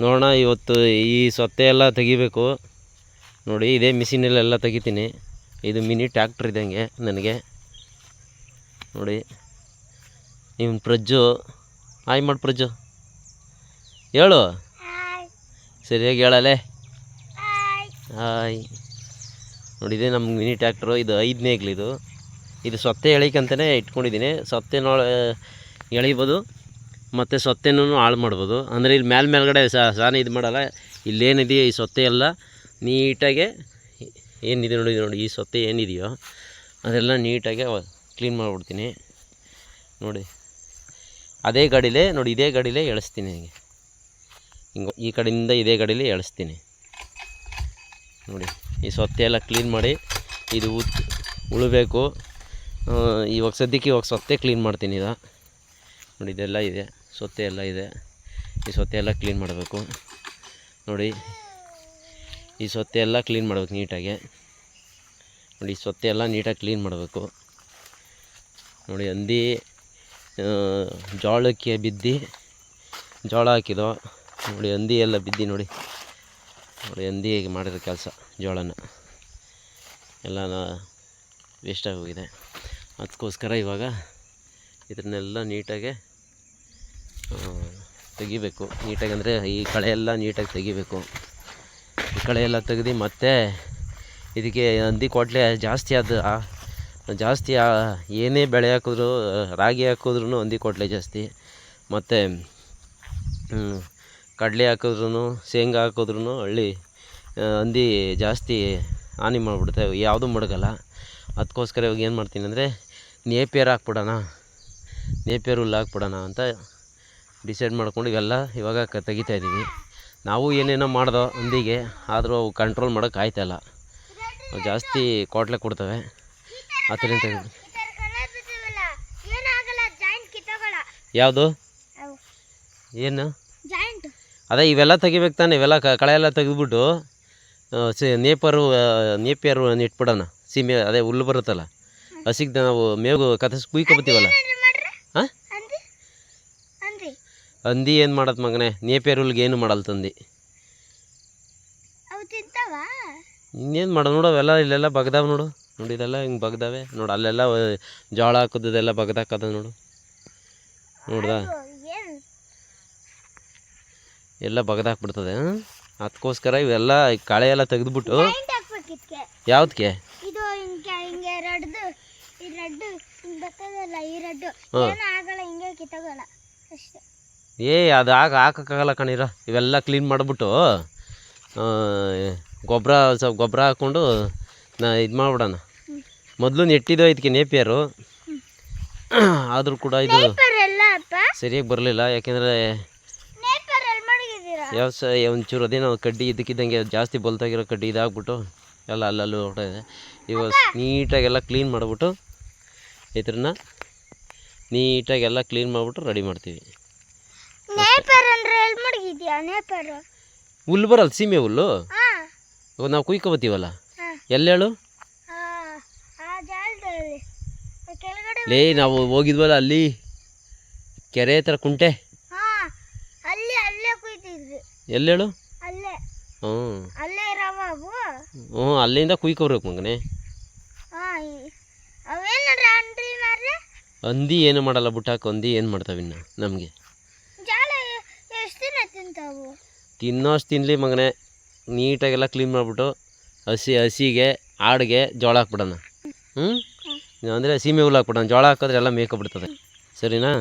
ನೋಡೋಣ ಇವತ್ತು ಈ ಸೊತ್ತೆ ಎಲ್ಲ ತೆಗಿಬೇಕು. ನೋಡಿ ಇದೇ ಮಿಷಿನಲ್ಲೆಲ್ಲ ತೆಗಿತೀನಿ. ಇದು ಮಿನಿ ಟ್ಯಾಕ್ಟ್ರ್ ಇದ್ದಂಗೆ ನನಗೆ. ನೋಡಿ ನಿಮ್ಮ ಪ್ರಜ್ಜು. ಹಾಯ್ ಮಾಡಿ ಪ್ರಜ್ಜು. ಹೇಳು. ಸರಿಯಾಗಿ ಹೇಳಲೆ. ಹಾಯ್ ನೋಡಿ ಇದೆ ನಮ್ಮ ಮಿನಿ ಟ್ಯಾಕ್ಟ್ರು ಇದು ಐದನೇ ಇದು. ಇದು ಸೊತ್ತೆ ಎಳಿಕಂತಲೇ ಇಟ್ಕೊಂಡಿದ್ದೀನಿ. ಸೊತ್ತೆ ನೋಡ ಎಳಿಬೋದು. ಮತ್ತು ಸೊತ್ತೆನೂ ಹಾಳು ಮಾಡ್ಬೋದು. ಅಂದರೆ ಇಲ್ಲಿ ಮೇಲೆ ಮೇಲ್ಗಡೆ ಸಾನ ಇದು ಮಾಡಲ್ಲ. ಇಲ್ಲೇನಿದೆಯೋ ಈ ಸೊತ್ತೆ ಎಲ್ಲ ನೀಟಾಗೆ ಏನಿದೆ ನೋಡಿ ನೋಡಿ, ಈ ಸೊತ್ತೆ ಏನಿದೆಯೋ ಅದೆಲ್ಲ ನೀಟಾಗೆ ಕ್ಲೀನ್ ಮಾಡಿಬಿಡ್ತೀನಿ. ನೋಡಿ, ಅದೇ ಗಾಡಿಲೇ, ನೋಡಿ, ಇದೇ ಗಾಡಿಲೇ ಎಳಿಸ್ತೀನಿ ಹಿಂಗೆ. ಹಿಂಗೆ ಈ ಕಡೆಯಿಂದ ಇದೇ ಗಾಡೀಲಿ ಎಳಿಸ್ತೀನಿ. ನೋಡಿ, ಈ ಸೊತ್ತೆ ಎಲ್ಲ ಕ್ಲೀನ್ ಮಾಡಿ ಇದು ಉಳಬೇಕು. ಇವಾಗ ಸದ್ಯಕ್ಕೆ ಇವಾಗ ಸೊತ್ತೆ ಕ್ಲೀನ್ ಮಾಡ್ತೀನಿ ಇದು ನೋಡಿ, ಇದೆಲ್ಲ ಇದೆ. ಸೊತ್ತೆ ಎಲ್ಲ ಇದೆ. ಈ ಸೊತ್ತೆ ಎಲ್ಲ ಕ್ಲೀನ್ ಮಾಡಬೇಕು. ನೋಡಿ, ಈ ಸೊತ್ತೆ ಎಲ್ಲ ಕ್ಲೀನ್ ಮಾಡಬೇಕು ನೀಟಾಗಿ. ನೋಡಿ, ಈ ಸೊತ್ತೆ ಎಲ್ಲ ನೀಟಾಗಿ ಕ್ಲೀನ್ ಮಾಡಬೇಕು. ನೋಡಿ, ಹಂದಿ ಜೋಳಕ್ಕೆ ಬಿದ್ದು, ಜೋಳ ಹಾಕಿದೋ. ನೋಡಿ, ಹಂದಿ ಎಲ್ಲ ಬಿದ್ದು ನೋಡಿ. ನೋಡಿ, ಹಂದಿ ಹೇಗೆ ಮಾಡಿರೋ ಕೆಲಸ ಜೋಳನ. ಎಲ್ಲ ವೇಸ್ಟಾಗಿ ಹೋಗಿದೆ. ಅದಕ್ಕೋಸ್ಕರ ಇವಾಗ ಇದನ್ನೆಲ್ಲ ನೀಟಾಗೆ ತೆಗಿಬೇಕು. ನೀಟಾಗಿ ಅಂದರೆ ಈ ಕಳೆ ಎಲ್ಲ ನೀಟಾಗಿ ತೆಗಿಬೇಕು. ಈ ಕಳೆ ಎಲ್ಲ ತೆಗೆದು ಮತ್ತೆ ಇದಕ್ಕೆ ಹಂದಿ ಕೊಟ್ಲೆ ಜಾಸ್ತಿ ಅದು ಜಾಸ್ತಿ ಏನೇ ಬೆಳೆ ಹಾಕಿದ್ರು, ರಾಗಿ ಹಾಕಿದ್ರು ಹಂದಿ ಕೊಟ್ಲೆ ಜಾಸ್ತಿ. ಮತ್ತು ಕಡಲೆ ಹಾಕಿದ್ರು ಶೇಂಗಾ ಹಾಕಿದ್ರು ಹಳ್ಳಿ ಹಂದಿ ಜಾಸ್ತಿ ಹಾನಿ ಮಾಡಿಬಿಡುತ್ತೆ ಯಾವುದೂ ಮಡಗಲ್ಲ. ಅದಕ್ಕೋಸ್ಕರ ಇವಾಗ ಏನು ಮಾಡ್ತೀನಿ ಅಂದರೆ, ನೇಪಿಯರ್ ಹಾಕ್ಬಿಡೋಣ. ನೇಪಿಯರ್ ಹುಲ್ಲು ಹಾಕ್ಬಿಡೋಣ ಅಂತ ಡಿಸೈಡ್ ಮಾಡ್ಕೊಂಡು ಇವೆಲ್ಲ ಇವಾಗ ಕ ತೆಗಿತಾ ಇದ್ದೀವಿ. ನಾವು ಏನೇನೋ ಮಾಡ್ದೋ ಹಂದಿಗೆ ಆದರೂ ಅವು ಕಂಟ್ರೋಲ್ ಮಾಡೋಕೆ ಆಯ್ತಲ್ಲ. ಜಾಸ್ತಿ ಕೋಟ್ಲೆ ಕೊಡ್ತವೆ. ಆ ಥರ ಯಾವುದು? ಏನು? ಅದೇ ಇವೆಲ್ಲ ತೆಗಿಬೇಕು ತಾನೆ, ಇವೆಲ್ಲ ಕಳೆ ಎಲ್ಲ ತೆಗೆದ್ಬಿಟ್ಟು ಸಿ, ನೇಪರು ನೇಪಿಯರು ಇಟ್ಬಿಡೋಣ ಸೀಮೆ, ಅದೇ ಹುಲ್ಲು ಬರುತ್ತಲ್ಲ ಹಸಿಗೆ ನಾವು ಮೇವು ಕತ್ತರಿಸಿ ಕುಯ್ಕೊಬತ್ತೀವಲ್ಲ ಏನ್ರಿ ಮಾಡ್ರಿ ಹಾಂ ಅಂದಿ ಅಂದಿ ಹಂದಿ ಏನು ಮಾಡತ್ ಮಗನೇ? ನೇಪೇರುಲ್ಗೆ ಏನು ಮಾಡಲ್ಲ ತಂದಿ? ಇನ್ನೇನು ಮಾಡೋದು ನೋಡು ಅವೆಲ್ಲ ಇಲ್ಲೆಲ್ಲ ಬಗ್ದಾವೆ ನೋಡು. ನೋಡಿ ಇದೆಲ್ಲ ಹಿಂಗೆ ಬಗ್ದಾವೆ. ನೋಡು ಅಲ್ಲೆಲ್ಲ ಜೋಳ ಹಾಕೋದೆಲ್ಲ ಬಗ್ದಾಕದ ನೋಡು. ನೋಡ್ದ? ಎಲ್ಲ ಬಗ್ದಾಕ್ಬಿಡ್ತದೆ ಅದಕ್ಕೋಸ್ಕರ ಇವೆಲ್ಲ ಕಳೆ ಎಲ್ಲ ತೆಗೆದ್ಬಿಟ್ಟು ಯಾವ್ದಕ್ಕೆ ಈ ಹಿಂಗೆ ಆಗಲ್ಲ ಹಿಂಗೆ ಕಿತ್ತೋಗಲ್ಲ. ಅಷ್ಟೇ. ಏ ಅದು ಆಗ ಹಾಕೋಕ್ಕಾಗಲ್ಲ ಕಣೀರ ಇವೆಲ್ಲ ಕ್ಲೀನ್ ಮಾಡಿಬಿಟ್ಟು ಗೊಬ್ಬರ ಸ್ವಲ್ಪ ಗೊಬ್ಬರ ಹಾಕ್ಕೊಂಡು ನಾ ಇದು ಮಾಡಿಬಿಡೋಣ. ಮೊದಲು ನೆಟ್ಟಿದ್ದು ಇದಕ್ಕೆ ನೇಪಿಯರು. ಆದರೂ ಕೂಡ ಇದು ಸರಿಯಾಗಿ ಬರಲಿಲ್ಲ. ಯಾಕೆಂದರೆ ವ್ಯವಸಾಯ ಯಾವ ಒಂಚೂರು ಅದೇನೋ ಕಡ್ಡಿ ಇದಕ್ಕಿದ್ದಂಗೆ ಜಾಸ್ತಿ ಬಲ್ತಾಗಿರೋ ಕಡ್ಡಿ ಇದಾಗ್ಬಿಟ್ಟು ಎಲ್ಲ ಅಲ್ಲಲ್ಲಿ ಹೊರಟಿದೆ ಇವಾಗ ನೀಟಾಗೆಲ್ಲ ಕ್ಲೀನ್ ಮಾಡಿಬಿಟ್ಟು ಇದ್ರನ್ನ ನೀಟಾಗೆಲ್ಲ ಕ್ಲೀನ್ ಮಾಡಿಬಿಟ್ಟು ರೆಡಿ ಮಾಡ್ತೀವಿ. ನೇಪರ್ ಅಂದ್ರೆ ಎಲ್ಲಿ ಮಡಗಿದ್ಯಾ? ನೇಪರ್. ಹುಲ್ಲು ಬರಲ್ಲ ಸೀಮೆ ಹುಲ್ಲು? ಇವಾಗ ನಾವು ಕುಯ್ಕೊಬತ್ತೀವಲ್ಲ ಎಲ್ಲೇಳು ಲೇ ನಾವು ಹೋಗಿದ್ವಲ್ಲ ಅಲ್ಲಿ? ಕೆರೆ ಹತ್ರ ಕುಂಟೆ? ಹಾ ಅಲ್ಲಿ ಅಲ್ಲೇ ಕುಯ್ತಿದ್ವಿ. ಎಲ್ಲೇಳು ಅಲ್ಲೇ. ಹ್ಞೂ. ಅಲ್ಲೇ ಇರವ ಅವು ಹ್ಞೂ ಅಲ್ಲಿಂದ ಕುಯ್ಕೊಬ್ಬೇಕು ಮಗನೇ. ಹಂದಿ ಏನು ಮಾಡಲ್ಲ ಬುಟ್ಟಾಕ ಹಂದಿ ಏನು ಮಾಡ್ತಾವಿನ್ನ ನಮಗೆ? ತಿಂತಾವು? ತಿನ್ನೋಷ್ಟು ತಿನ್ನಲಿ ಮಗನೆ. ನೀಟಾಗೆಲ್ಲ ಕ್ಲೀನ್ ಮಾಡಿಬಿಟ್ಟು ಹಸಿ ಹಸಿಗೆ ಆಡಿಗೆ ಜೋಳ ಹಾಕ್ಬಿಡೋಣ. ಹ್ಞೂ ಅಂದರೆ ಸೀಮೆ ಹುಲ್ಲು ಹಾಕ್ಬಿಡೋಣ. ಜೋಳ ಹಾಕಿದ್ರೆ ಎಲ್ಲ ಮೇಕಬಿಡ್ತದೆ ಸರಿನಾ?